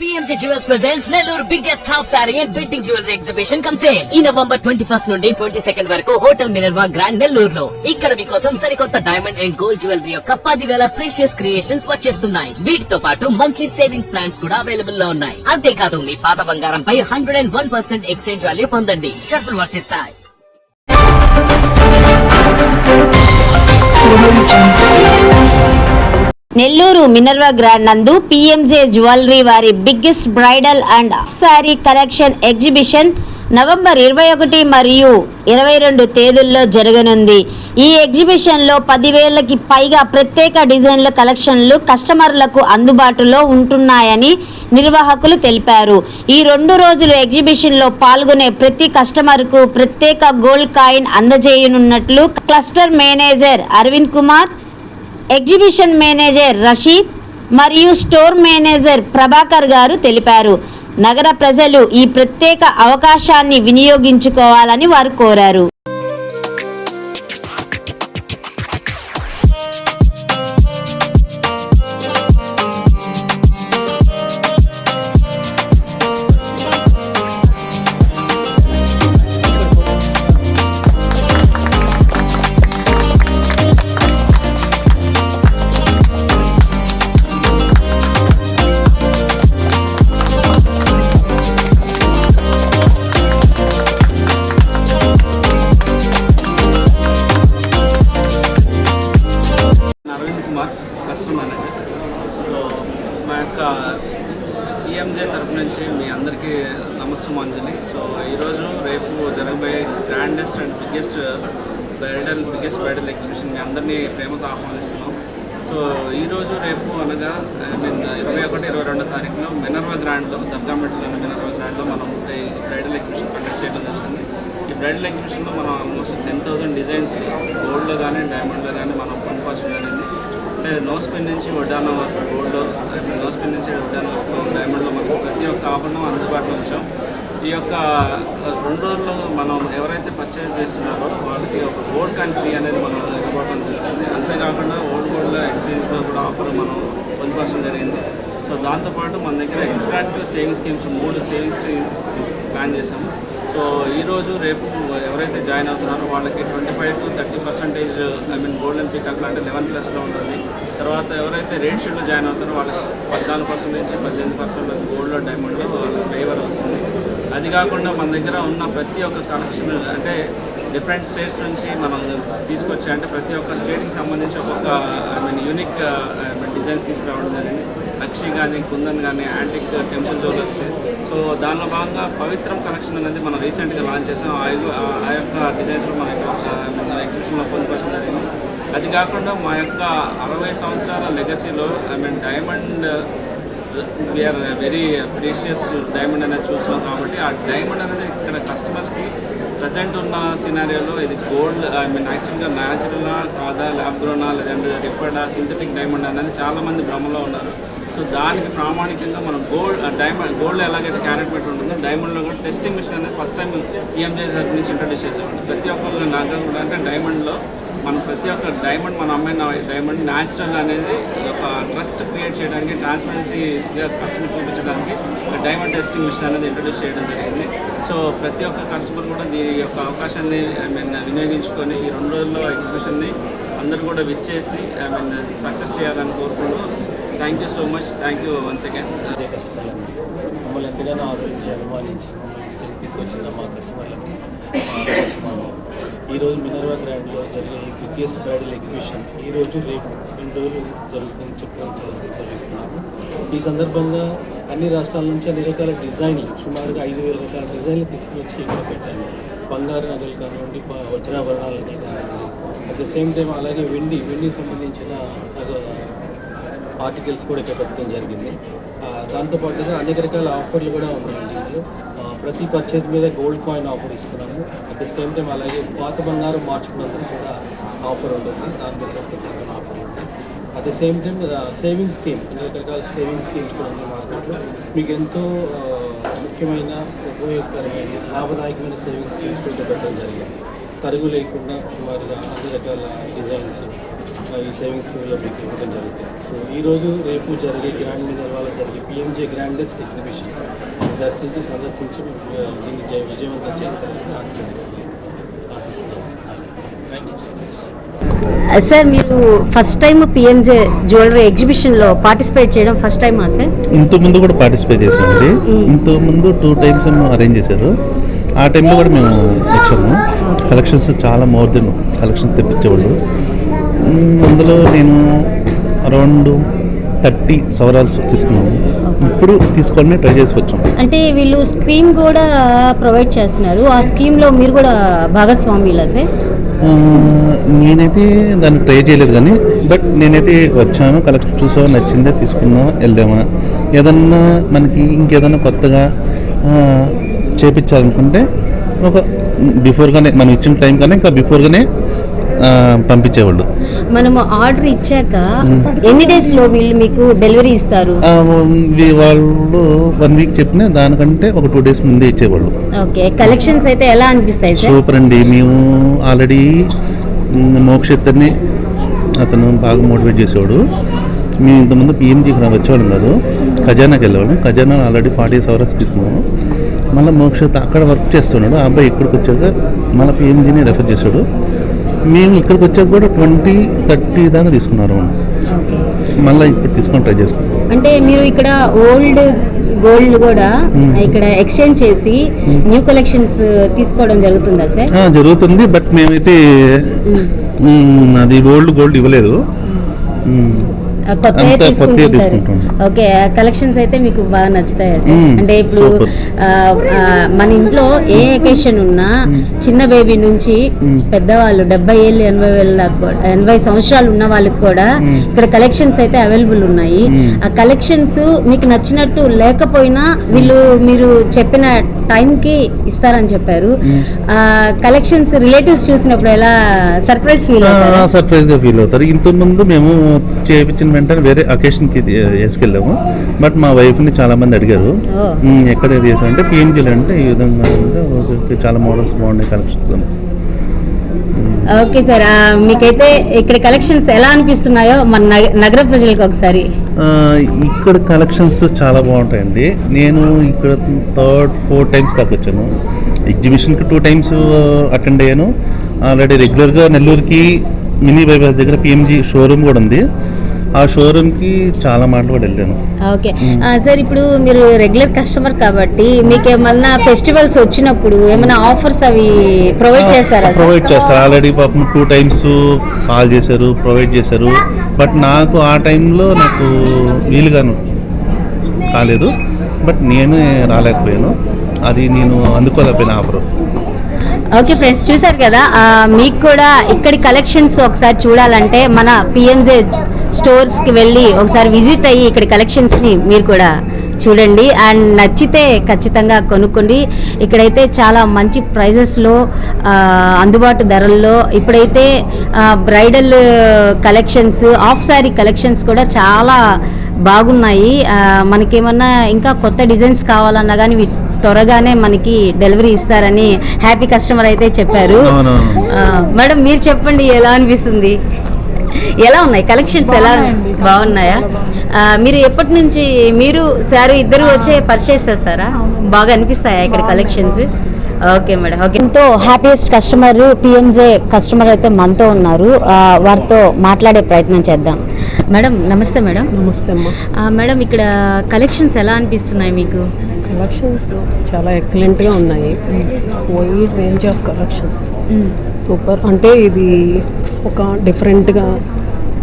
PMC Jewels presents Nellore biggest half saree and wedding jewelry exhibition comes ఈ November twenty first నుండి twenty second వరకు hotel Minerva grand నెల్లూరులో ఇక్కడ మీకోసం సరికొత్త డైమండ్ అండ్ గోల్డ్ జ్యువెలరీ యొక్క పదివేల ప్రీషియస్ క్రియేషన్స్ వచ్చేస్తున్నాయి. వీటితో పాటు మంత్లీ సేవింగ్స్ ప్లాన్స్ కూడా అవైలబుల్లో ఉన్నాయి. అంతేకాదు మీ పాత బంగారంపై hundred and one percent exchange value పొందండి. షరతులు వర్తిస్తాయి నెల్లూరు మినర్వా గ్రాండ్ నందు పిఎంజే జ్యువెలరీ వారి biggest bridal and sari collection exhibition November ఇరవై ఒకటి మరియు ఇరవై రెండు తేదీల్లో జరగనుంది. ఈ ఎగ్జిబిషన్లో పదివేలకి పైగా ప్రత్యేక డిజైన్ల కలెక్షన్లు కస్టమర్లకు అందుబాటులో ఉంటున్నాయని నిర్వాహకులు తెలిపారు. ఈ రెండు రోజుల ఎగ్జిబిషన్లో పాల్గొనే ప్రతి కస్టమర్కు ప్రత్యేక gold coin అందజేయనున్నట్లు cluster manager Aravind Kumar exhibition manager Rasheed మరియు స్టోర్ మేనేజర్ ప్రభాకర్ గారు తెలిపారు. నగర ప్రజలు ఈ ప్రత్యేక అవకాశాన్ని వినియోగించుకోవాలని వారు కోరారు. సో ఈరోజు రేపు అనగా ఐ మీన్ ఇరవై ఒకటి ఇరవై రెండో తారీఖులో మినర్వా గ్రాండ్లో దర్గామెట్లోని మినర్వా గ్రాండ్లో మనం ఈ బ్రైడల్ ఎగ్జిబిషన్ కండక్ట్ చేయడం జరుగుతుంది. ఈ బ్రైడల్ ఎగ్జిబిషన్లో మనం ఆల్మోస్ట్ టెన్ థౌసండ్ డిజైన్స్ గోల్డ్లో కానీ డైమండ్లో కానీ మనం పొందుపరచడం జరిగింది. అంటే నో స్పిన్ నుంచి వడ్డాన వరకు గోల్డ్ నో స్పిన్ నుంచి వడ్డాన వరకు డైమండ్లో మనకు ప్రతి ఒక్క ఆఫర్ను అందుబాటులో ఉంచాం. ఈ యొక్క రెండు రోజుల్లో మనం ఎవరైతే పర్చేస్ చేస్తున్నారో వాళ్ళకి ఒక ఓల్డ్ కాన్ ఫ్రీ అనేది మనం ఇవ్వడం జరిగింది. అంతేకాకుండా ఓల్డ్ గోల్డ్ ఎక్స్చేంజ్లో కూడా ఆఫర్ మనం పొందుపరచడం జరిగింది. సో దాంతోపాటు మన దగ్గర అట్రాక్టివ్ సేవింగ్ స్కీమ్స్ మూడు సేవింగ్స్ స్కీమ్స్ ప్లాన్ చేసాము సో ఈరోజు రేపు ఎవరైతే జాయిన్ అవుతున్నారో వాళ్ళకి twenty five to thirty percentage I mean golden peacock లాంటి లెవెన్ ప్లస్లో ఉంటుంది. తర్వాత ఎవరైతే రేట్ షీట్లో జాయిన్ అవుతారో వాళ్ళకి పద్నాలుగు పర్సెంట్ నుంచి పద్దెనిమిది పర్సెంట్ గోల్డ్లో డైమండ్లో వాళ్ళకి ఫేవర్ వస్తుంది. అది కాకుండా మన దగ్గర ఉన్న ప్రతి ఒక్క కలెక్షన్ అంటే డిఫరెంట్ స్టేట్స్ నుంచి మనం తీసుకొచ్చా అంటే ప్రతి ఒక్క స్టేట్కి సంబంధించి ఒక్కొక్క ఐ మీన్ యూనిక్ డిజైన్స్ తీసుకురావడం జరిగింది. లక్ష్మి కానీ కుందన్ కానీ యాంటిక్ టెంపుల్ జ్యువెలర్స్. సో దానిలో భాగంగా పవిత్రం కలెక్షన్ అనేది మనం రీసెంట్గా లాంచ్ చేసాం. ఆ యొక్క- ఆ యొక్క డిజైన్స్ కూడా మన యొక్క ఎగ్జిబిషన్లో పొందుపరచడం జరిగింది. అది కాకుండా మా యొక్క అరవై సంవత్సరాల లెగసీలో I mean diamond we are very precious diamond అనేది చూస్తున్నాం కాబట్టి ఆ డైమండ్ అనేది ఇక్కడ కస్టమర్స్కి ప్రజెంట్ ఉన్న సినారియోలో ఇది గోల్డ్ ఐ మీన్ యాక్చువల్గా న్యాచురలా కాదా ల్యాబ్ గ్రోనా లేదంటే రిఫర్డా సింథటిక్ డైమండ్ అనేది చాలామంది భ్రమలో ఉన్నారు. సో దానికి ప్రామాణికంగా మనం గోల్డ్ డైమండ్ గోల్డ్ ఎలాగైతే క్యారెట్ పెట్టి ఉంటుందో డైమండ్లో కూడా టెస్టింగ్ మిషన్ అనేది ఫస్ట్ టైం ఈఎంజే నుంచి ఇంట్రడ్యూస్ చేసామండి ప్రతి ఒక్కరు నాకు కూడా అంటే డైమండ్లో మనం ప్రతి ఒక్క డైమండ్ మనం అమ్మిన డైమండ్ న్యాచురల్ అనేది ఒక ట్రస్ట్ క్రియేట్ చేయడానికి ట్రాన్స్పరెన్సీగా కస్టమర్ చూపించడానికి ఒక డైమండ్ టెస్టింగ్ మిషన్ అనేది ఇంట్రడ్యూస్ చేయడం జరిగింది. సో ప్రతి ఒక్క కస్టమర్ కూడా దీని యొక్క అవకాశాన్ని ఐ మీన్ వినియోగించుకొని ఈ రెండు రోజుల్లో ఎగ్జిబిషన్ని అందరూ కూడా విచ్చేసి ఐ మీన్ సక్సెస్ చేయాలని కోరుకుంటూ thank you so much thank you once again అదే మమ్మల్ని ఎంతగానో ఆదరించి అనుమానించి మమ్మల్ని స్టేజ్ తీసుకొచ్చిన మా కస్టమర్లకి ఈరోజు మినర్వా గ్రాండ్లో జరిగే బిగ్గెస్ట్ బ్యాడిల్ ఎగ్జిబిషన్. ఈరోజు రేపు రెండు రోజులు జరుగుతుంది చెప్పడం చదివిస్తున్నాము ఈ సందర్భంగా అన్ని రాష్ట్రాల నుంచి అన్ని రకాల డిజైన్లు సుమారుగా ఐదు వేల రకాల డిజైన్లు తీసుకుని వచ్చి ఇక్కడ పెట్టాము బంగారు నగలు కానివ్వండి వజ్రాభరణాలు కానివ్వండి. అట్ ద సేమ్ టైం అలాగే వెండి వెండికి సంబంధించిన ఆర్టికల్స్ కూడా ఇక్కడ పెట్టడం జరిగింది. దాంతోపాటుగా అనేక రకాల ఆఫర్లు కూడా ఉన్నాయండి ఇందులో. ప్రతి పర్చేజ్ మీద గోల్డ్ కాయిన్ ఆఫర్ ఇస్తున్నాము అట్ ద సేమ్ టైం అలాగే పాత బంగారం మార్చుకున్నందుకు కూడా ఆఫర్ ఉంటుంది. దాని మీద కూడా ప్రత్యేకమైన ఆఫర్ ఉంటుంది at the same time saving scheme రకరకాల సేవింగ్ స్కీమ్స్ కూడా ఉన్నాయి మార్కెట్లో మీకు ఎంతో ముఖ్యమైన ఉపయోగకరమైన లాభదాయకమైన సేవింగ్ స్కీమ్స్ కూడా పెట్టడం జరిగింది. తరుగు లేకుండా సుమారుగా అన్ని రకాల డిజైన్స్ ఈ సేవింగ్స్ స్కీమ్లో మీకు ఇవ్వడం జరుగుతుంది. సో ఈరోజు రేపు జరిగే గ్రాండ్ మీద వాళ్ళు జరిగే పిఎంజే గ్రాండెస్ట్ ఎగ్జిబిషన్ దర్శించి సందర్శించి దీన్ని జయ విజయవంతం చేస్తారని ఆశిస్తున్నాం thank you so much sir మీరు ఫస్ట్ టైం పిఎంజే జ్యువెలరీ ఎగ్జిబిషన్లో పార్టిసిపేట్ చేయడం ఫస్ట్ టైమా సార్ ఇంత ముందు కూడా పార్టిసిపేట్ చేసామండి ఇంత ముందు టూ టైమ్స్ అరేంజ్ చేశారు. ఆ టైంలో కూడా మేము వచ్చాము. కలెక్షన్స్ చాలా మోర్ దెన్ కలెక్షన్స్ తెప్పించేవాళ్ళు. మ్మ్, అందులో నేను అరౌండ్ థర్టీ సవరాల్స్ తీసుకున్నాను ఇప్పుడు తీసుకోవాలని ట్రై చేసి వచ్చాం. అంటే వీళ్ళు స్కీమ్ కూడా ప్రొవైడ్ చేస్తున్నారు. ఆ స్కీమ్లో మీరు కూడా భాగస్వామిలా సార్? నేనైతే దాన్ని ట్రై చేయలేదు కానీ బట్ నేనైతే వచ్చాను కలెక్షన్ చూసావా నచ్చిందే తీసుకున్నా వెళ్దామా. ఏదన్నా మనకి ఇంకేదన్నా కొత్తగా చేపించాలనుకుంటే ఒక బిఫోర్గానే మనం ఇచ్చిన టైం కన్నా ఇంకా బిఫోర్గానే పంపించేవాళ్ళు. మనము ఆర్డర్ ఇచ్చాక. ఎన్ని డేస్లో వీళ్ళు మీకు డెలివరీ ఇస్తారు? వాళ్ళు వన్ వీక్ చెప్పిన దానికంటే ఒక టూ డేస్ ముందే ఇచ్చేవాళ్ళు. ఓకే కలెక్షన్స్ అయితే ఎలా అనిపిస్తాయి సూపర్ అండి. మేము ఆల్రెడీ మోక్షిత్తర్ని అతను బాగా మోటివేట్ చేసేవాడు. మేము ఇంతకుముందు పిఎంజీకి వచ్చేవాళ్ళం కాదు. ఖజానాకి వెళ్ళేవాళ్ళం. ఖజానా ఆల్రెడీ ఫార్టీ అవర్స్ తీసుకున్నాము. మళ్ళీ మోక్షిత్ అక్కడ వర్క్ చేస్తున్నాడు. ఆ అబ్బాయి ఇక్కడికి వచ్చాక మళ్ళీ పిఎంజీని రెఫర్ చేశాడు. మేము ఇక్కడికి వచ్చాక కూడా ట్వంటీ థర్టీ దాకా తీసుకున్నారు మళ్ళీ ఇప్పుడు తీసుకొని ట్రై చేసుకున్నాం అంటే మీరు ఇక్కడ ఓల్డ్ గోల్డ్ కూడా. ఇక్కడ ఎక్స్చేంజ్ చేసి. న్యూ కలెక్షన్స్ తీసుకోవడం జరుగుతుందా సార్? జరుగుతుంది బట్ మేమైతే అది గోల్డ్ గోల్డ్ ఇవ్వలేదు. కొత్తగా తీసుకుంటారు తీసుకుంటాం. ఓకే కలెక్షన్స్ అయితే మీకు బాగా నచ్చుతాయా. అంటే ఇప్పుడు మన ఇంట్లో ఏ అకేషన్ ఉన్నా. చిన్న బేబీ నుంచి. పెద్దవాళ్ళు డెబ్బై ఏళ్ళు ఎనభై వేల దాకా ఎనభై సంవత్సరాలు ఉన్న వాళ్ళకి కూడా. ఇక్కడ కలెక్షన్స్ అయితే అవైలబుల్ ఉన్నాయి. ఆ కలెక్షన్స్ మీకు నచ్చినట్టు లేకపోయినా వీళ్ళు మీరు చెప్పిన టైంకి ఇస్తారని చెప్పారు. కలెక్షన్స్ రిలేటివ్స్ చూసినప్పుడు ఎలా సర్ప్రైజ్ ఫీల్ అవుతారు? సర్ప్రైజ్గా ఫీల్ అవుతారు. ఇంత ముందు మేము చేయించిన వెంటనే వేరే అకేషన్కి వేసుకెళ్ళాము. బట్ మా వైఫ్ని చాలా మంది అడిగారు. ఓ. "మ్, ఎక్కడ ఇది చేసాం అంటే పిఎంజీలు అంటే ఈ విధంగా చాలా మోడల్స్ బాగున్నాయి కలెక్షన్స్ ఓకే సార్ మీకైతే ఇక్కడ కలెక్షన్స్ ఎలా అనిపిస్తున్నాయో మన నగ- నగర ప్రజలకు ఒకసారి ఇక్కడ కలెక్షన్స్ చాలా బాగుంటాయండి. నేను ఇక్కడ థర్డ్ ఫోర్ టైమ్స్ దాకా వచ్చాను. ఎగ్జిబిషన్కి టూ టైమ్స్ అటెండ్ అయ్యాను. ఆల్రెడీ రెగ్యులర్గా నెల్లూరుకి మినీ బైపాస్ దగ్గర పిఎంజీ షోరూమ్ కూడా ఉంది. ఆ షోరూమ్కి చాలా మాటలు కూడా వెళ్ళాను. ఓకే. సార్ ఇప్పుడు మీరు రెగ్యులర్ కస్టమర్ కాబట్టి మీకు ఏమన్నా ఫెస్టివల్స్ వచ్చినప్పుడు ఏమైనా ఆఫర్స్ అవి ప్రొవైడ్ చేస్తారా? ప్రొవైడ్ చేస్తారు ఆల్రెడీ పాపం టూ టైమ్స్ కాల్ చేశారు ప్రొవైడ్ చేశారు. బట్ నాకు ఆ టైంలో నాకు వీలుగాను కాలేదు. బట్ నేను రాలేకపోయాను. అది నేను అందుకోలేకపోయిన ఆఫర్. ఓకే ఫ్రెండ్స్ చూసారు కదా మీకు కూడా ఇక్కడి కలెక్షన్స్ ఒకసారి చూడాలంటే మన పిఎంజే స్టోర్స్కి వెళ్ళి ఒకసారి విజిట్ అయ్యి ఇక్కడ కలెక్షన్స్ని మీరు కూడా చూడండి. అండ్ నచ్చితే ఖచ్చితంగా కొనుక్కోండి. ఇక్కడైతే చాలా మంచి ప్రైజెస్లో అందుబాటు ధరల్లో ఇప్పుడైతే bridal collections of sari collections కూడా చాలా బాగున్నాయి. మనకేమన్నా ఇంకా కొత్త డిజైన్స్ కావాలన్నా కానీ త్వరగానే మనకి డెలివరీ ఇస్తారని హ్యాపీ కస్టమర్ అయితే చెప్పారు. మేడం మీరు చెప్పండి ఎలా అనిపిస్తుంది? ఎలా ఉన్నాయి? కలెక్షన్స్ ఎలా బాగున్నాయా? మీరు ఎప్పటి నుంచి మీరు సార్ ఇద్దరు వచ్చే పర్చేస్ చేస్తారా? బాగా అనిపిస్తాయా ఇక్కడ కలెక్షన్స్ ఓకే మేడం ఓకే ఎంతో హ్యాపీయెస్ట్ కస్టమర్ పిఎంజే కస్టమర్ అయితే మనతో ఉన్నారు. వారితో మాట్లాడే ప్రయత్నం చేద్దాం. మేడం నమస్తే మేడం నమస్తే మేడం ఇక్కడ కలెక్షన్స్ ఎలా అనిపిస్తున్నాయి మీకు? కలెక్షన్స్ చాలా ఎక్సలెంట్గా ఉన్నాయి. Wide range of collections super అంటే ఇది ఒక డిఫరెంట్గా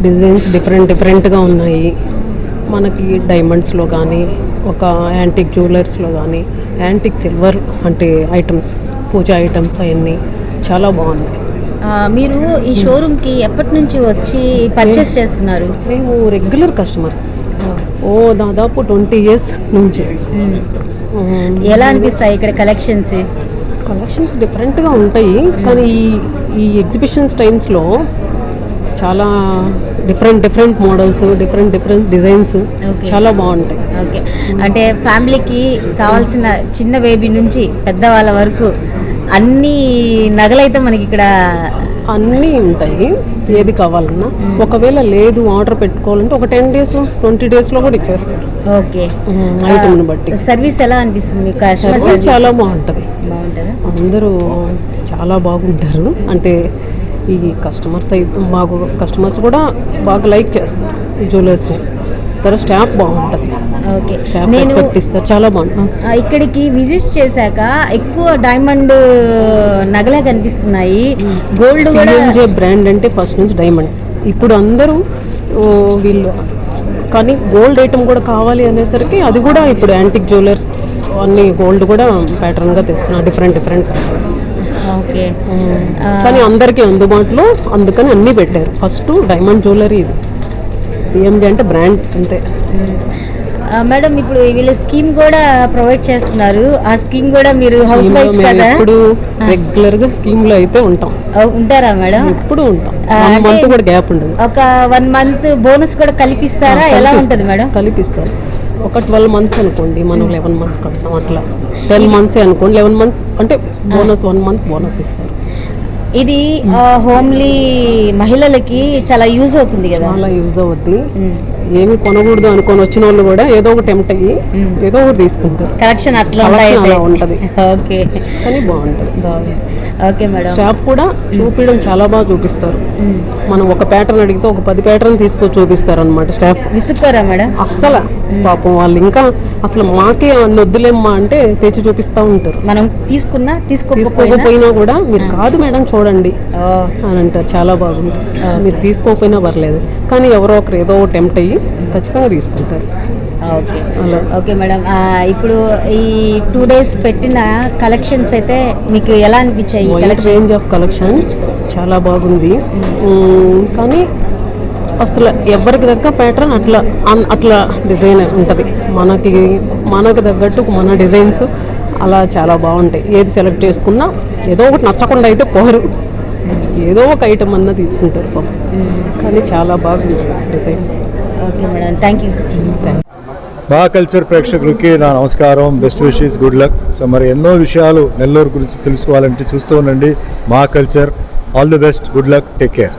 డిజైన్స్ డిఫరెంట్ డిఫరెంట్గా ఉన్నాయి. మనకి డైమండ్స్లో కానీ ఒక యాంటిక్ జ్యువెలర్స్లో కానీ యాంటిక్ సిల్వర్ అంటే ఐటమ్స్ పూజా ఐటమ్స్ అవన్నీ చాలా బాగున్నాయి. మీరు ఈ షోరూమ్కి ఎప్పటి నుంచి వచ్చి పర్చేస్ చేస్తున్నారు? మేము రెగ్యులర్ కస్టమర్స్ ఓ. దాదాపు ట్వంటీ ఇయర్స్ నుంచి. ఎలా అనిపిస్తాయి ఇక్కడ కలెక్షన్స్ కలెక్షన్స్ డిఫరెంట్గా ఉంటాయి కానీ ఈ ఈ ఎగ్జిబిషన్స్ టైమ్స్లో చాలా different different models different different designs. చాలా బాగుంటాయి ఓకే అంటే ఫ్యామిలీకి కావాల్సిన చిన్న బేబీ నుంచి పెద్దవాళ్ళ వరకు అన్ని నగలైతే మనకి ఇక్కడ అన్నీ ఉంటాయి. ఏది కావాలన్నా. ఒకవేళ లేదు ఆర్డర్ పెట్టుకోవాలంటే ఒక టెన్ డేస్ ట్వంటీ డేస్లో కూడా ఇచ్చేస్తారు. ఓకే. ఐటమ్ని బట్టి. సర్వీస్ ఎలా అనిపిస్తుంది? మీకు చాలా బాగుంటుంది. అందరూ చాలా బాగుంటారు. అంటే ఈ కస్టమర్స్ అయితే బాగు కస్టమర్స్ కూడా బాగా లైక్ చేస్తారు. జ్యువెలర్స్ని. తర్వాత స్టాఫ్ బాగుంటుంది. ఓకే. నేను ఇస్తారు చాలా బాగుంటుంది. ఇక్కడికి విజిట్ చేశాక ఎక్కువ డైమండ్ నగలే కనిపిస్తున్నాయి. గోల్డ్ కూడా బ్రాండ్ అంటే ఫస్ట్ నుంచి డైమండ్స్. ఇప్పుడు అందరూ వీళ్ళు కానీ గోల్డ్ ఐటమ్ కూడా కావాలి అనేసరికి అది కూడా ఇప్పుడు యాంటిక్ జ్యువెలర్స్ అన్ని గోల్డ్ కూడా ప్యాటర్న్గా తెస్తున్నారు డిఫరెంట్ డిఫరెంట్ ప్యాటర్న్స్ ఓకే. ఆ, కానీ అందరికీ అందుబాటులో అందుకని అన్నీ పెట్టారు. ఫస్ట్ డైమండ్ జ్యువెలరీ ఇది. పిఎంజే అంటే బ్రాండ్ అంతే. మేడం ఇప్పుడు వీళ్ళ స్కీమ్ కూడా ప్రొవైడ్ చేస్తున్నారు. ఆ స్కీమ్ కూడా మీరు హౌస్ వైఫ్ కదా? ఎప్పుడు రెగ్యులర్గా స్కీమ్లో అయితే ఉంటాం. ఉంటారా మేడం? ఎప్పుడు ఉంటాం. వన్ మంత్ కూడా గ్యాప్ ఉండదు. ఒక వన్ మంత్ బోనస్ కూడా కల్పిస్తారా? ఎలా. ఉంటుంది మేడం? కలిపిస్తారు ఒక ట్వెల్వ్ మంత్స్ అనుకోండి మనం లెవెన్ మంత్స్ కడతాం అట్లా. ట్వెల్వ్ మంత్స్ అనుకోండి లెవెన్ మంత్స్ అంటే బోనస్ వన్ మంత్ బోనస్ ఇస్తారు. ఇది హోమ్లీ మహిళలకి చాలా యూజ్ అవుతుంది కదా? చాలా యూజ్ అవుద్ది. ఉమ్. ఏమి కొనకూడదు అనుకొని వచ్చిన వాళ్ళు కూడా ఏదో ఒక టెంప్ట్ అయ్యి ఏదో ఒకటి తీసుకుంటారు. కలెక్షన్ అట్లా ఉంటది. ఓకే. కానీ బాగుంటుంది. Okay madam. స్టాఫ్ కూడా చూపించడం చాలా బాగా చూపిస్తారు. మనం ఒక ప్యాటర్న్ అడిగితే ఒక పది ప్యాటర్న్ తీసుకొని చూపిస్తారు అనమాట స్టాఫ్ విసుక్కోరా మేడం? అస్సలు. పాపం వాళ్ళు ఇంకా అసలు మాకే అన్ని వద్దులేమ్మా అంటే తెచ్చి చూపిస్తూ ఉంటారు. మనం తీసుకున్నా తీసుకోకపోయినా. తీసుకోకపోయినా కూడా మీరు కాదు మేడం చూడండి ఓ, అని అంటారు. చాలా బాగుంది. మీరు తీసుకోకపోయినా పర్లేదు. కానీ ఎవరో ఒకరు ఏదో టెంప్ట్ అయ్యి ఖచ్చితంగా తీసుకుంటారు. ఓకే. Okay madam. ఇప్పుడు ఈ టూ డేస్ పెట్టిన కలెక్షన్స్ అయితే మీకు ఎలా అనిపించాయి? రేంజ్ ఆఫ్ కలెక్షన్స్ చాలా బాగుంది. కానీ అసలు ఎవరికి తగ్గ ప్యాటర్న్ అట్లా అట్లా డిజైన్ ఉంటుంది. మనకి మనకు తగ్గట్టు మన డిజైన్స్ అలా చాలా బాగుంటాయి. ఏది సెలెక్ట్ చేసుకున్నా ఏదో ఒకటి నచ్చకుండా అయితే పోరు. ఏదో ఒక ఐటమ్ అన్నా తీసుకుంటారు పాపం. కానీ చాలా బాగుంది designs okay madam thank you మా కల్చర్ ప్రేక్షకులకి నా నమస్కారం. Best wishes good luck so మరి ఎన్నో విషయాలు నెల్లూరు గురించి తెలుసుకోవాలంటే చూస్తూ ఉండండి. మా culture all the best good luck take care